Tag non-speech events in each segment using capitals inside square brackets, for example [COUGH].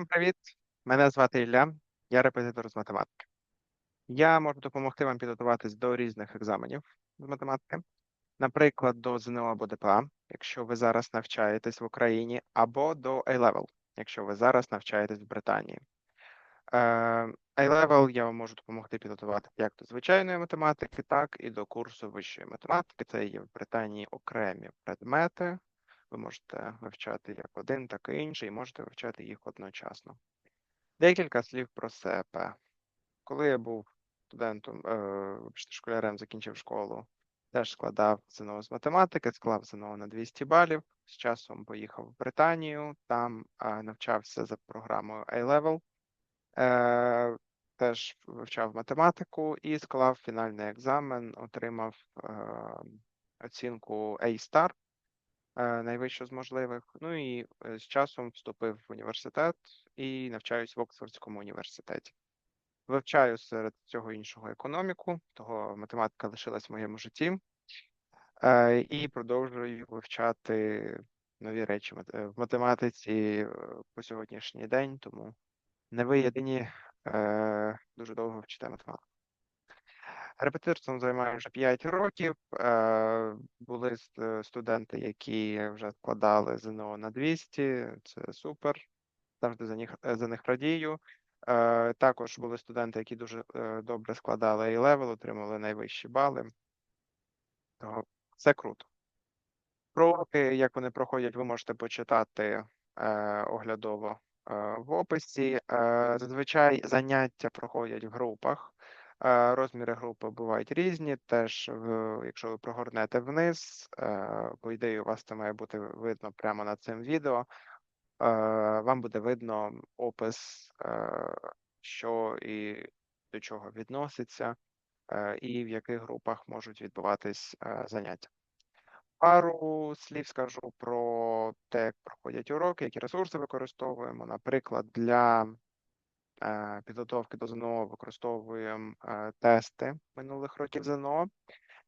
Всім привіт! Мене звати Ілля, я репетитор з математики. Я можу допомогти вам підготуватись до різних екзаменів з математики, наприклад, до ЗНО або ДПА, якщо ви зараз навчаєтесь в Україні, або до A-Level, якщо ви зараз навчаєтесь в Британії. Е, A-Level я вам можу допомогти підготувати як до звичайної математики, так і до курсу вищої математики. Це є в Британії окремі предмети. Ви можете вивчати як один, так і інший, і можете вивчати їх одночасно. Декілька слів про СЕП. Коли я був студентом, е, школярем, закінчив школу, теж складав ЗНО з математики, склав ЗНО на 200 балів. З часом поїхав в Британію, там е, навчався за програмою A-Level, е, теж вивчав математику і склав фінальний екзамен, отримав е, оцінку A-Star, найвищу з можливих. Ну і е, з часом вступив в університет і навчаюсь в Оксфордському університеті. Вивчаю серед цього іншого економіку, того математика лишилась в моєму житті, е, і продовжую вивчати нові речі е, в математиці е, по сьогоднішній день, тому не ви єдині е, дуже довго вчите математику. Репетиторством займаю вже 5 років. Е, Були е, студенти, які вже складали ЗНО на 200, це супер. Завжди за них, за них радію. Е, Також були студенти, які дуже добре складали A-level, отримали найвищі бали. То це круто. Про уроки, як вони проходять, ви можете почитати оглядово в описі. Зазвичай заняття проходять в групах. Розміри групи бувають різні. Теж, якщо ви прогорнете вниз, е, по ідеї, у вас це має бути видно прямо над цим відео. Е, вам буде видно опис, е, що і до чого відноситься, і в яких групах можуть відбуватись заняття. Пару слів скажу про те, як проходять уроки, які ресурси використовуємо. Наприклад, для підготовки до ЗНО використовуємо е, тести минулих років ЗНО.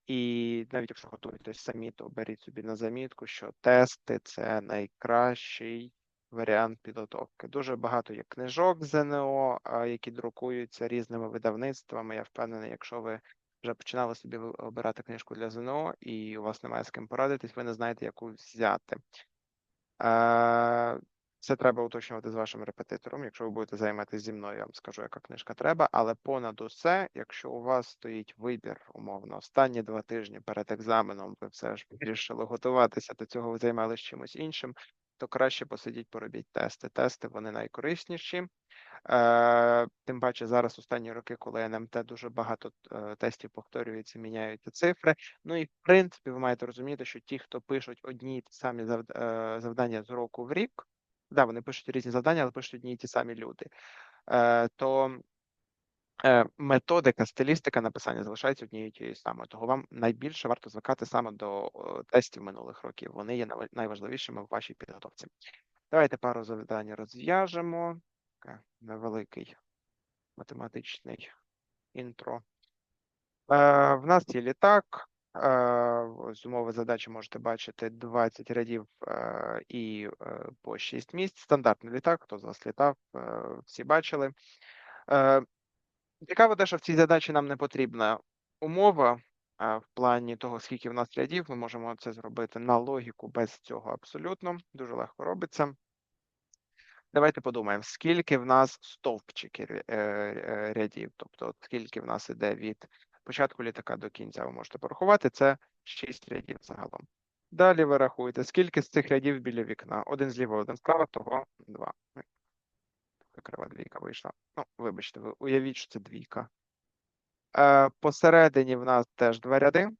І навіть якщо готуєтесь самі, то беріть собі на замітку, що тести це найкращий варіант підготовки. Дуже багато є книжок ЗНО, а, які друкуються різними видавництвами. Я впевнений, якщо ви вже починали собі обирати книжку для ЗНО, і у вас немає з ким порадитись, ви не знаєте, яку взяти. Це треба уточнювати з вашим репетитором. Якщо ви будете займатися зі мною, я вам скажу, яка книжка треба. Але понад усе, якщо у вас стоїть вибір, умовно, останні два тижні перед екзаменом, ви все ж вирішили готуватися до цього, ви займалися чимось іншим, то краще посидіть, поробіть тести. Тести вони найкорисніші. Е, Тим паче зараз останні роки, коли НМТ дуже багато е, тестів повторюється, міняються цифри. Ну і в принципі, ви маєте розуміти, що ті, хто пишуть одні й самі е, завдання з року в рік, да, вони пишуть різні завдання, але пишуть одні й ті самі люди. Е, то е, методика, стилістика написання залишається однією і тією самою. Того вам найбільше варто звикати саме до тестів минулих років. Вони є найважливішими в вашій підготовці. Давайте пару завдань розв'яжемо. Невеликий математичний інтро. Е, в нас є літак. Ось умови задачі можете бачити 20 рядів і е, по 6 місць. Стандартний літак, хто з вас літав, е, всі бачили. Цікаво те, що в цій задачі нам не потрібна умова в плані того, скільки в нас рядів. Ми можемо це зробити на логіку без цього абсолютно. Дуже легко робиться. Давайте подумаємо, скільки в нас стовпчиків рядів, тобто скільки в нас іде від початку літака до кінця, ви можете порахувати, це 6 рядів загалом. Далі ви рахуєте, скільки з цих рядів біля вікна. Один зліва, один справа, того два. Крива двійка вийшла. Ну, вибачте, ви уявіть, що це двійка. Е, посередині в нас теж два ряди.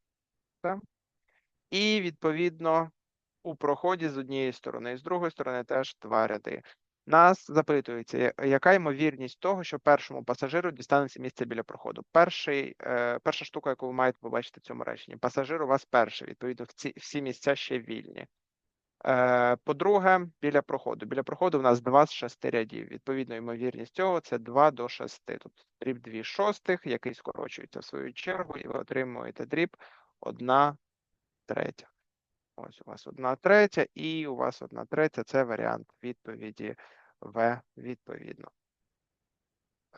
І відповідно у проході з однієї сторони і з другої сторони теж два ряди. Нас запитується, яка ймовірність того, що першому пасажиру дістанеться місце біля проходу. Перший, е, перша штука, яку ви маєте побачити в цьому реченні. Пасажир у вас перший, відповідно, всі місця ще вільні. Е, по-друге, біля проходу. Біля проходу в нас 2 з 6 рядів. Відповідно, ймовірність цього це 2 до 6. Тобто дріб 2 шостих, який скорочується в свою чергу, і ви отримуєте дріб 1 третя. Ось у вас одна третя, і у вас одна третя це варіант відповіді В відповідно.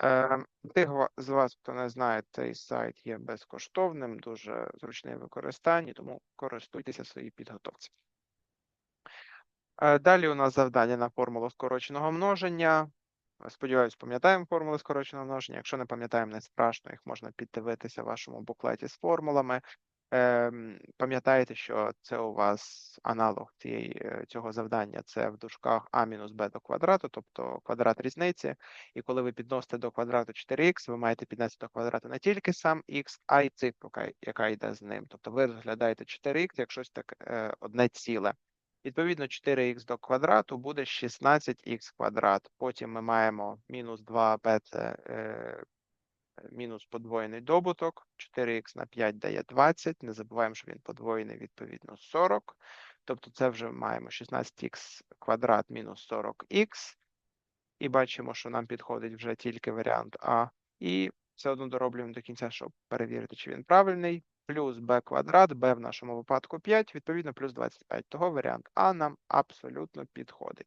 Е, Тих з вас, хто не знає, цей сайт є безкоштовним, дуже зручний в використанні, тому користуйтеся своїй підготовці. Е, Далі у нас завдання на формулу скороченого множення. Сподіваюсь, пам'ятаємо формули скороченого множення. Якщо не пам'ятаємо, не страшно, їх можна піддивитися в вашому буклеті з формулами. Ем, Пам'ятаєте, що це у вас аналог цієї, е, цього завдання, це в дужках а мінус b до квадрату, тобто квадрат різниці. І коли ви підносите до квадрату 4х, ви маєте піднести до квадрату не тільки сам х, а й цифру, яка- йде з ним. Тобто ви розглядаєте 4х як щось так е, одне ціле. Відповідно, 4х до квадрату буде 16х квадрат. Потім ми маємо мінус 2b це е, мінус подвоєний добуток. 4х на 5 дає 20. Не забуваємо, що він подвоєний, відповідно, 40. Тобто це вже маємо 16х квадрат мінус 40х. І бачимо, що нам підходить вже тільки варіант А. І все одно дороблюємо до кінця, щоб перевірити, чи він правильний. Плюс b квадрат, b в нашому випадку 5, відповідно, плюс 25. Того варіант А нам абсолютно підходить.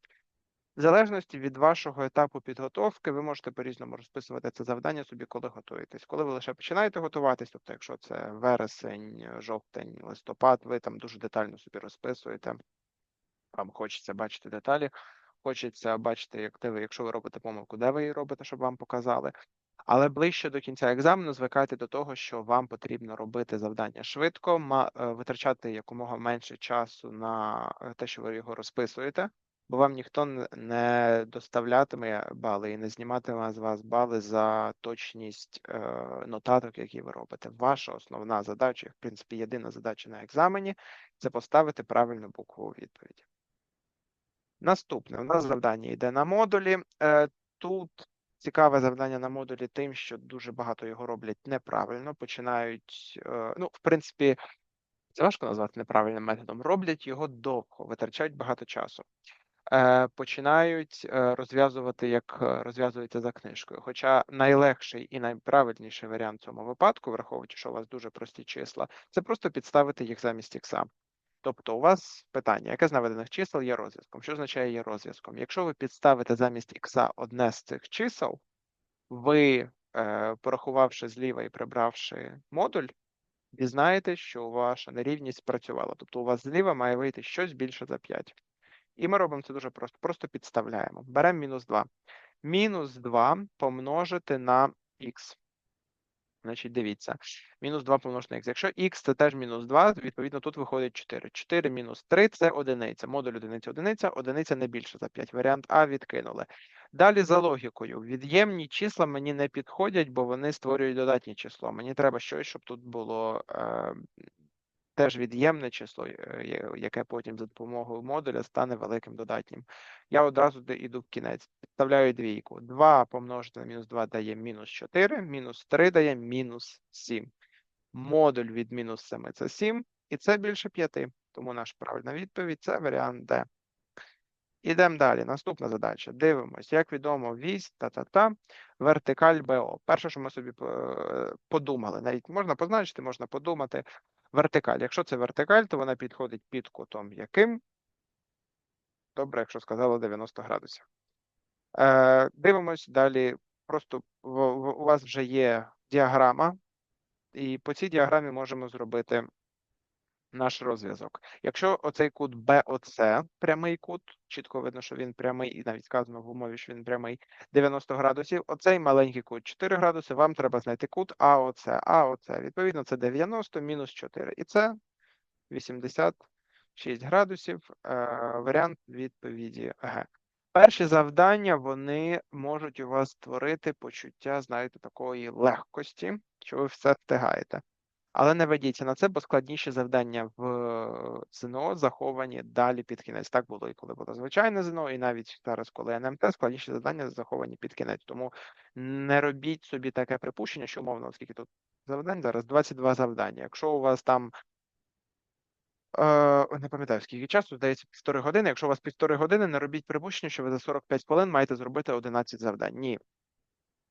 В залежності від вашого етапу підготовки, ви можете по-різному розписувати це завдання собі, коли готуєтесь. Коли ви лише починаєте готуватись, тобто, якщо це вересень, жовтень, листопад, ви там дуже детально собі розписуєте. Вам хочеться бачити деталі, хочеться бачити, як де ви, якщо ви робите помилку, де ви її робите, щоб вам показали. Але ближче до кінця екзамену звикайте до того, що вам потрібно робити завдання швидко, е, витрачати якомога менше часу на е, те, що ви його розписуєте, бо вам ніхто не доставлятиме бали і не зніматиме з вас бали за точність е, нотаток, які ви робите. Ваша основна задача, в принципі, єдина задача на екзамені це поставити правильну букву у відповіді. Наступне у нас завдання йде на модулі. Е, Тут цікаве завдання на модулі тим, що дуже багато його роблять неправильно. Починають, е, ну, в принципі, це важко назвати неправильним методом. Роблять його довго, витрачають багато часу. Е, Починають е, розв'язувати, як е, розв'язується за книжкою. Хоча найлегший і найправильніший варіант в цьому випадку, враховуючи, що у вас дуже прості числа, це просто підставити їх замість ікса. Тобто у вас питання, яке з наведених чисел є розв'язком? Що означає є розв'язком? Якщо ви підставите замість ікса одне з цих чисел, ви, порахувавши зліва і прибравши модуль, дізнаєтесь, що ваша нерівність спрацювала. Тобто у вас зліва має вийти щось більше за 5. І ми робимо це дуже просто. Просто підставляємо. Беремо мінус 2. Мінус 2 помножити на х. Значить, дивіться, мінус 2 помножити на х. Якщо х це теж мінус 2, відповідно тут виходить 4. 4 мінус 3 це одиниця. Модуль одиниця одиниця, одиниця не більше за 5. Варіант А відкинули. Далі за логікою. Від'ємні числа мені не підходять, бо вони створюють додатнє число. Мені треба щось, щоб тут було е, теж від'ємне число, е, яке потім за допомогою модуля стане великим додатнім. Я одразу йду в кінець. Підставляю двійку. 2 помножити на мінус 2 дає мінус 4, мінус 3 дає мінус 7. Модуль від мінус 7 це 7, і це більше 5. Тому наша правильна відповідь це варіант Д. Ідемо далі. Наступна задача. Дивимось, як відомо, вісь та-та-та, вертикаль БО. Перше, що ми собі е, подумали, навіть можна позначити, можна подумати. Вертикаль. Якщо це вертикаль, то вона підходить під кутом яким? Добре, якщо сказала 90 градусів. Е, дивимось далі. Просто у вас вже є діаграма, і по цій діаграмі можемо зробити наш розв'язок. Якщо оцей кут BOC, прямий кут, чітко видно, що він прямий, і навіть сказано в умові, що він прямий 90 градусів, оцей маленький кут 4 градуси, вам треба знайти кут АОЦ. АОЦ, відповідно, це 90 мінус 4. І це 86 градусів. Е, варіант відповіді Г. Перші завдання вони можуть у вас створити почуття, знаєте, такої легкості, що ви все встигаєте. Але не ведіться на це, бо складніші завдання в е, ЗНО заховані далі під кінець. Так було і коли було звичайне ЗНО, і навіть зараз, коли НМТ, складніші завдання заховані під кінець. Тому не робіть собі таке припущення, що умовно, оскільки тут завдань зараз 22 завдання. Якщо у вас там Е, не пам'ятаю, скільки часу, здається, півтори години. Якщо у вас півтори години, не робіть припущення, що ви за 45 хвилин маєте зробити 11 завдань. Ні.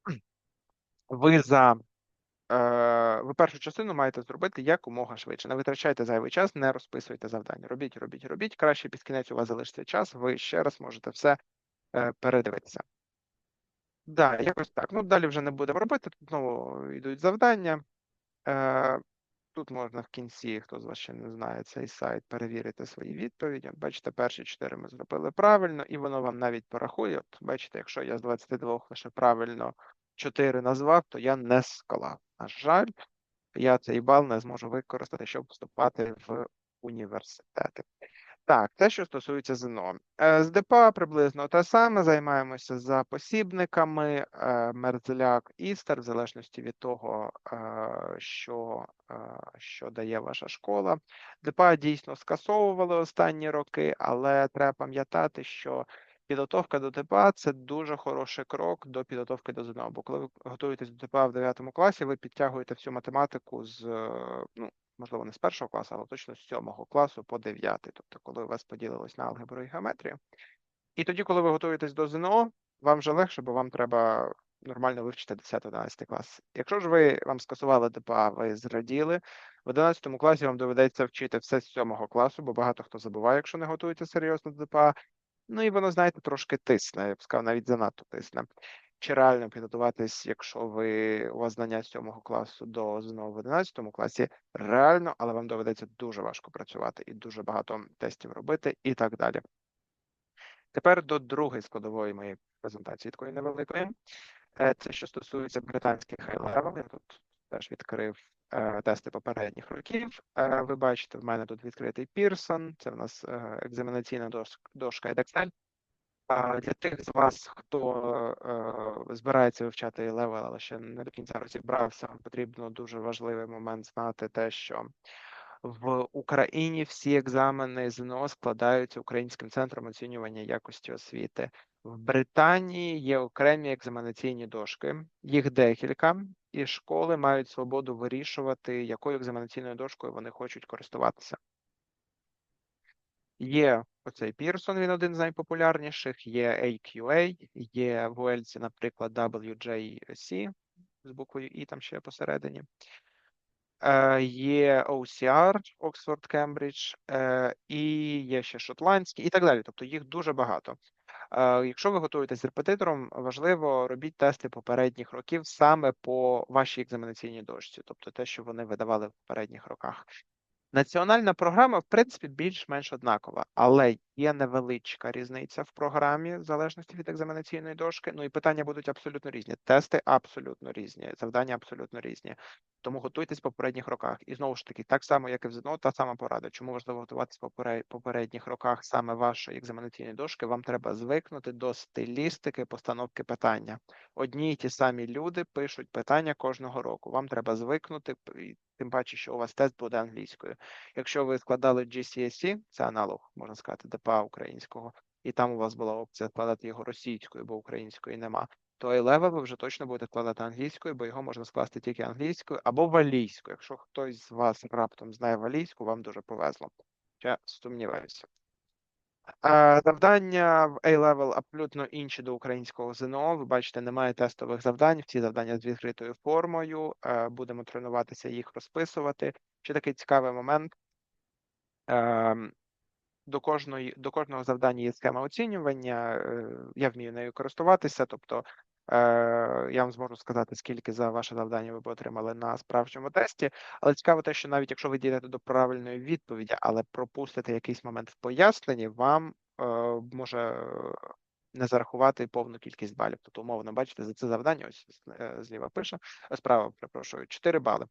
[CLEARS THROAT] Ви за ви першу частину маєте зробити якомога швидше. Не витрачайте зайвий час, не розписуйте завдання. Робіть, робіть, робіть. Краще під кінець у вас залишиться час. Ви ще раз можете все е, передивитися. Да, якось так. Ну, далі вже не будемо робити. Тут знову йдуть завдання. Е, Тут можна в кінці, хто з вас ще не знає цей сайт, перевірити свої відповіді. От Бачите, перші чотири ми зробили правильно, і воно вам навіть порахує. От бачите, якщо я з 22 лише правильно 4 назвав, то я не склав. На жаль, я цей бал не зможу використати, щоб вступати в університети. Так, те, що стосується ЗНО. Е, З ДПА приблизно те саме. Займаємося за посібниками, е, Мерзляк, Істер, в залежності від того, е, що, що дає ваша школа. ДПА дійсно скасовували останні роки, але треба пам'ятати, що підготовка до ДПА це дуже хороший крок до підготовки до ЗНО. Бо коли ви готуєтесь до ДПА в 9 класі, ви підтягуєте всю математику з е, ну, можливо, не з першого класу, але точно з сьомого класу по дев'ятий, тобто коли у вас поділилось на алгебру і геометрію. І тоді, коли ви готуєтесь до ЗНО, вам вже легше, бо вам треба нормально вивчити 10-11 клас. Якщо ж ви вам скасували ДПА, ви зраділи, в 11 класі вам доведеться вчити все з сьомого класу, бо багато хто забуває, якщо не готується серйозно до ДПА. Ну і воно, знаєте, трошки тисне, я б сказав, навіть занадто тисне. Чи реально підготуватись, якщо ви у вас знання з 7 класу до ЗНО в 11 класі, реально, але вам доведеться дуже важко працювати і дуже багато тестів робити, і так далі. Тепер до другої складової моєї презентації, такої невеликої. Е, Це що стосується британських high-level. Я тут теж відкрив е, тести попередніх років. Е, ви бачите, в мене тут відкритий Pearson, це в нас е, екзаменаційна дошка Excel. А для тих з вас, хто е, збирається вивчати левел, але ще не до кінця розібрався, потрібно дуже важливий момент знати те, що в Україні всі екзамени ЗНО складаються Українським центром оцінювання якості освіти. В Британії є окремі екзаменаційні дошки, їх декілька, і школи мають свободу вирішувати, якою екзаменаційною дошкою вони хочуть користуватися. Є оцей Pearson, він один з найпопулярніших, є AQA, є в Уельсі, наприклад, WJC з буквою І там ще посередині. Е, Є OCR, Oxford, Cambridge, е, і є ще шотландські, і так далі. Тобто їх дуже багато. Е, Якщо ви готуєтесь з репетитором, важливо робіть тести попередніх років саме по вашій екзаменаційній дошці, тобто те, що вони видавали в попередніх роках. Національна програма, в принципі, більш-менш однакова, але є невеличка різниця в програмі в залежності від екзаменаційної дошки. Ну і питання будуть абсолютно різні. Тести абсолютно різні, завдання абсолютно різні. Тому готуйтесь по попередніх роках. І знову ж таки, так само, як і в ЗНО, та сама порада. Чому важливо готуватись по попере- попередніх роках саме вашої екзаменаційної дошки? Вам треба звикнути до стилістики постановки питання. Одні й ті самі люди пишуть питання кожного року. Вам треба звикнути, тим паче, що у вас тест буде англійською. Якщо ви складали GCSE, це аналог, можна сказати, ДПА українського, і там у вас була опція складати його російською, бо української нема, то A-Level ви вже точно будете складати англійською, бо його можна скласти тільки англійською або валійською. Якщо хтось з вас раптом знає валійську, вам дуже повезло. Я сумніваюся. Завдання в A-Level абсолютно інші до українського ЗНО. Ви бачите, немає тестових завдань. Всі завдання з відкритою формою. Е, Будемо тренуватися їх розписувати. Ще такий цікавий момент. До кожної до кожного завдання є схема оцінювання. е, Я вмію нею користуватися. Тобто е, я вам зможу сказати, скільки за ваше завдання ви б отримали на справжньому тесті. Але цікаво те, що навіть якщо ви дійдете до правильної відповіді, але пропустите якийсь момент в поясненні, вам е, може не зарахувати повну кількість балів. Тобто, умовно, бачите, за це завдання, ось зліва пише, справа, перепрошую, 4 бали.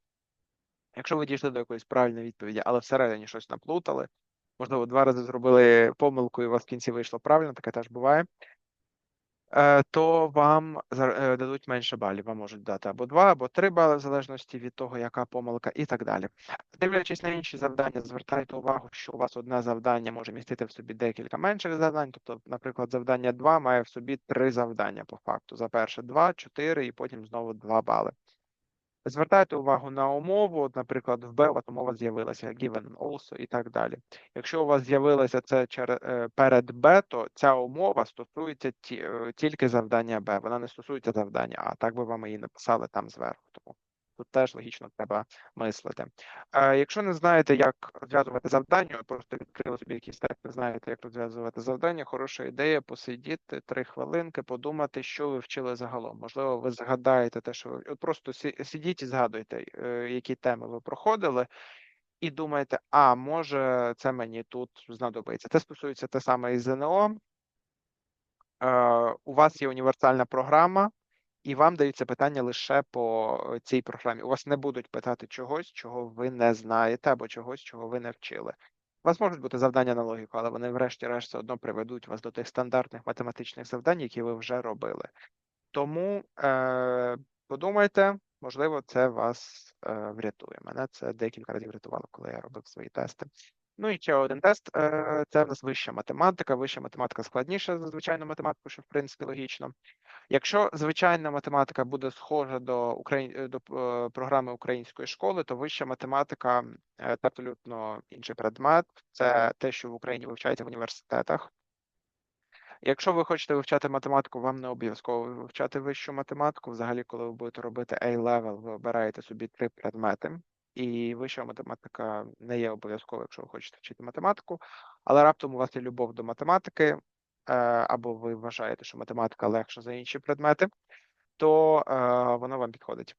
Якщо ви дійшли до якоїсь правильної відповіді, але всередині щось наплутали, можливо, два рази зробили помилку, і у вас в кінці вийшло правильно, таке теж буває. е, То вам е, дадуть менше балів. Вам можуть дати або 2, або 3 бали, в залежності від того, яка помилка, і так далі. Дивлячись на інші завдання, звертайте увагу, що у вас одне завдання може містити в собі декілька менших завдань. Тобто, наприклад, завдання 2 має в собі 3 завдання по факту. За перше 2, 4 і потім знову 2 бали. Звертайте увагу на умову, наприклад, в Б от умова з'явилася given also і так далі. Якщо у вас з'явилося це е, перед Б, то ця умова стосується е, тільки завдання Б, вона не стосується завдання А. Так би вам її написали там зверху. Тому Тут теж логічно треба мислити. Якщо не знаєте, як розв'язувати завдання, просто відкрили собі якийсь тест, не знаєте, як розв'язувати завдання, хороша ідея посидіти три хвилинки, подумати, що ви вчили загалом. Можливо, ви згадаєте те, що ви просто сидіть і згадуйте, е, які теми ви проходили, і думаєте, а може це мені тут знадобиться. Це стосується те саме і ЗНО. Е, У вас є універсальна програма, і вам даються питання лише по цій програмі. У вас не будуть питати чогось, чого ви не знаєте, або чогось, чого ви не вчили. У вас можуть бути завдання на логіку, але вони, врешті-решт, все одно приведуть вас до тих стандартних математичних завдань, які ви вже робили. Тому е, подумайте, можливо, це вас е, врятує. Мене це декілька разів врятувало, коли я робив свої тести. Ну і ще один тест е, це в нас вища математика. Вища математика складніша за звичайну математику, що в принципі логічно. Якщо звичайна математика буде схожа до Украї... е, до е, програми української школи, то вища математика це абсолютно інший предмет. Це те, що в Україні вивчається в університетах. Якщо ви хочете вивчати математику, вам не обов'язково вивчати вищу математику. Взагалі, коли ви будете робити A-level, ви обираєте собі три предмети, і вища математика не є обов'язково, якщо ви хочете вчити математику, але раптом у вас є любов до математики, е, або ви вважаєте, що математика легша за інші предмети, то е, воно вам підходить.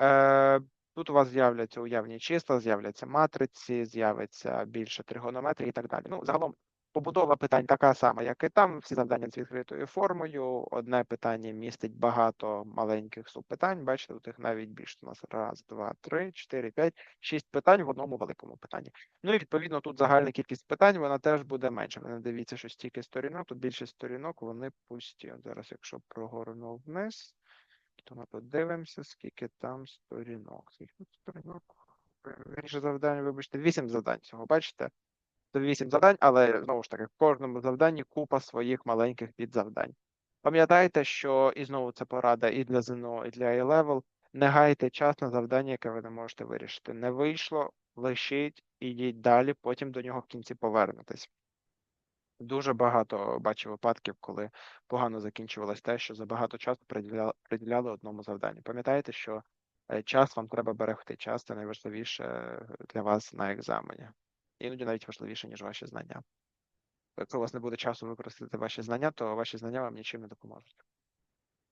Е, Тут у вас з'являться уявні числа, з'являться матриці, з'явиться більше тригонометрії і так далі. Ну, загалом побудова питань така сама, як і там. Всі завдання з відкритою формою. Одне питання містить багато маленьких субпитань. Бачите, тут їх навіть більше. У нас раз, два, три, чотири, п'ять, шість питань в одному великому питанні. Ну і відповідно тут загальна кількість питань, вона теж буде менша. Не дивіться, що стільки сторінок, тут більше сторінок, вони пусті. Зараз, якщо прогорнув вниз, то ми подивимося, скільки там сторінок. Скільки тут сторінок? Вірніше завдання, вибачте, вісім завдань цього, бачите? Вісім завдань, але знову ж таки, в кожному завданні купа своїх маленьких підзавдань. Пам'ятайте, що і знову це порада і для ЗНО, і для A-Level. Не гайте час на завдання, яке ви не можете вирішити. Не вийшло, лишіть, ідіть далі, потім до нього в кінці повернетесь. Дуже багато бачив випадків, коли погано закінчувалось те, що забагато часу приділяли, приділяли одному завданню. Пам'ятайте, що е, час вам треба берегти. Час це найважливіше для вас на екзамені. Іноді навіть важливіше, ніж ваші знання. Якщо у вас не буде часу використати ваші знання, то ваші знання вам нічим не допоможуть.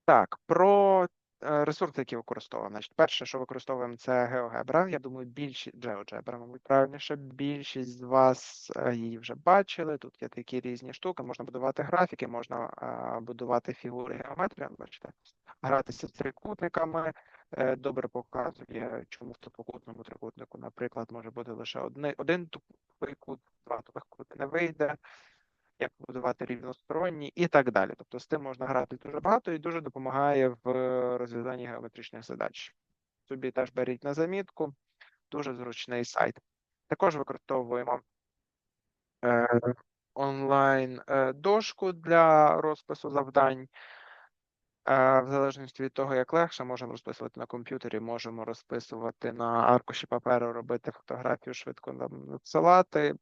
Так, про е, ресурси, які використовуємо. Значить, перше, що використовуємо, це GeoGebra. Я думаю, більшість GeoGebra, мабуть, правильніше. Більшість з вас е, її вже бачили. Тут є такі різні штуки. Можна будувати графіки, можна е, будувати фігури геометрії. Бачите, гратися з трикутниками. Е, Добре показує, чому в тупокутному трикутнику, наприклад, може бути лише одне, один тупий кут, два тупих кути не вийде як будувати рівносторонні і так далі. Тобто з тим можна грати дуже багато і дуже допомагає в розв'язанні геометричних задач. Собі теж беріть на замітку, дуже зручний сайт. Також використовуємо е, онлайн е, для розпису завдань. Е, в залежності від того, як легше, можемо розписувати на комп'ютері, можемо розписувати на аркуші паперу, робити фотографію, швидко надсилати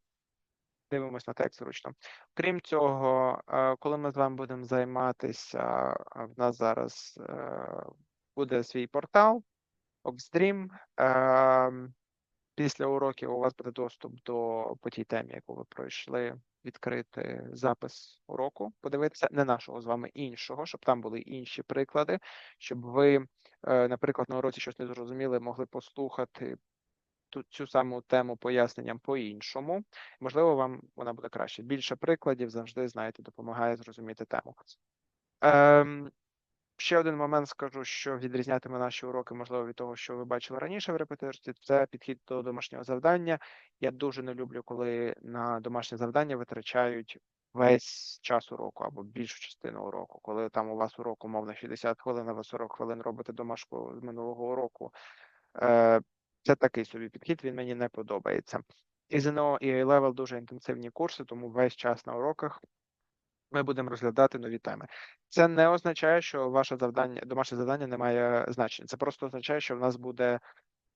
дивимось на текст зручно. Крім цього, е, коли ми з вами будемо займатися, в нас зараз е, буде свій портал Oxdream. Е, Після уроків у вас буде доступ до по тій темі, яку ви пройшли, відкрити запис уроку, подивитися не нашого з вами іншого, щоб там були інші приклади, щоб ви, е, наприклад, на уроці щось не зрозуміли, могли послухати ту цю саму тему поясненням по-іншому. Можливо, вам вона буде краще. Більше прикладів завжди, знаєте, допомагає зрозуміти тему. Ем, ще один момент скажу, що відрізнятиме наші уроки, можливо, від того, що ви бачили раніше в репетиторстві, це підхід до домашнього завдання. Я дуже не люблю, коли на домашнє завдання витрачають весь час уроку або більшу частину уроку. Коли там у вас урок, умовно, 60 хвилин, а ви 40 хвилин робите домашку з минулого уроку. Е, це такий собі підхід, він мені не подобається. І ЗНО і A-Level дуже інтенсивні курси, тому весь час на уроках ми будемо розглядати нові теми. Це не означає, що ваше завдання, домашнє завдання не має значення. Це просто означає, що в нас буде,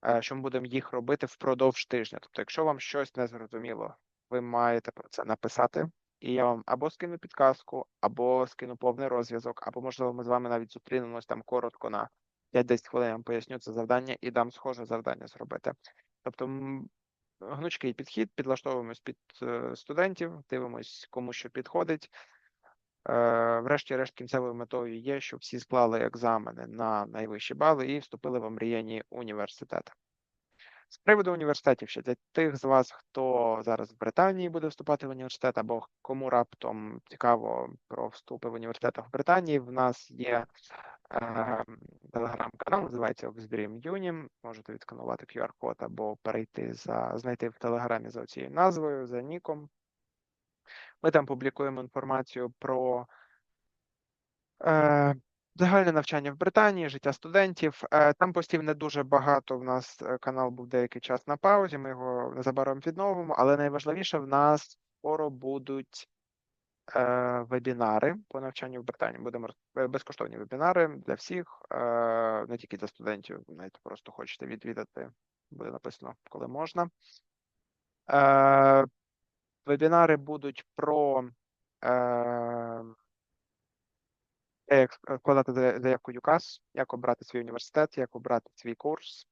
е, що ми будемо їх робити впродовж тижня. Тобто, якщо вам щось не зрозуміло, ви маєте про це написати, і я вам або скину підказку, або скину повний розв'язок, або можливо ми з вами навіть зустрінемось там коротко на 5-10 хвилин я вам поясню це завдання і дам схоже завдання зробити. Тобто гнучкий підхід, підлаштовуємось під е, студентів, дивимось, кому що підходить. Е, Врешті-решт, кінцевою метою є, щоб всі склали екзамени на найвищі бали і вступили в омріяні університети. З приводу університетів ще для тих з вас, хто зараз в Британії буде вступати в університет, або кому раптом цікаво про вступи в університетах в Британії, в нас є е, телеграм-канал, називається Oxbrim Uni. Можете відсканувати QR-код або перейти за знайти в телеграмі за цією назвою, за ніком. Ми там публікуємо інформацію про е, загальне навчання в Британії, життя студентів. Е, там постів не дуже багато. В нас е, канал був деякий час на паузі. Ми його незабаром відновимо, але найважливіше в нас скоро будуть е, вебінари по навчанню в Британії. Будемо е, безкоштовні вебінари для всіх, не тільки для студентів. Навіть просто хочете відвідати, буде написано, коли можна. Вебінари будуть про е, як складати заявку ЮКАС, як обрати свій університет, як обрати свій курс.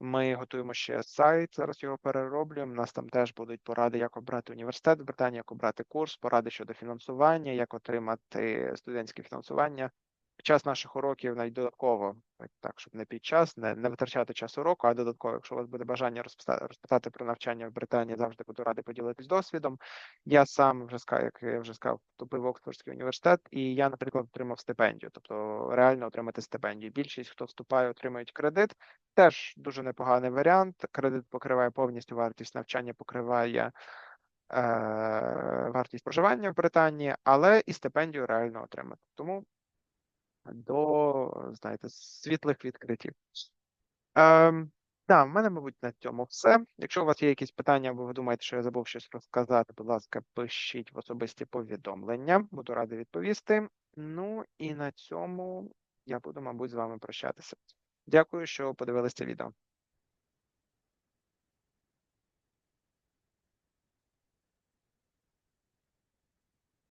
Ми готуємо ще сайт, зараз його перероблюємо. У нас там теж будуть поради, як обрати університет в Британії, як обрати курс, поради щодо фінансування, як отримати студентське фінансування. Під час наших уроків навіть додатково, так, щоб не під час, не, не витрачати час уроку, а додатково, якщо у вас буде бажання розпитати про навчання в Британії, завжди буду радий поділитись досвідом. Я сам вже як я вже сказав, вступив в Оксфордський університет, і я, наприклад, отримав стипендію, тобто реально отримати стипендію. Більшість, хто вступає, отримують кредит. Теж дуже непоганий варіант. Кредит покриває повністю вартість навчання, покриває е, вартість проживання в Британії, але і стипендію реально отримати. Тому до, знаєте, світлих відкриттів. Ем, да, в мене, мабуть, на цьому все. Якщо у вас є якісь питання, або ви думаєте, що я забув щось розказати, будь ласка, пишіть в особисті повідомлення, буду радий відповісти. Ну і на цьому я буду, мабуть, з вами прощатися. Дякую, що подивилися відео.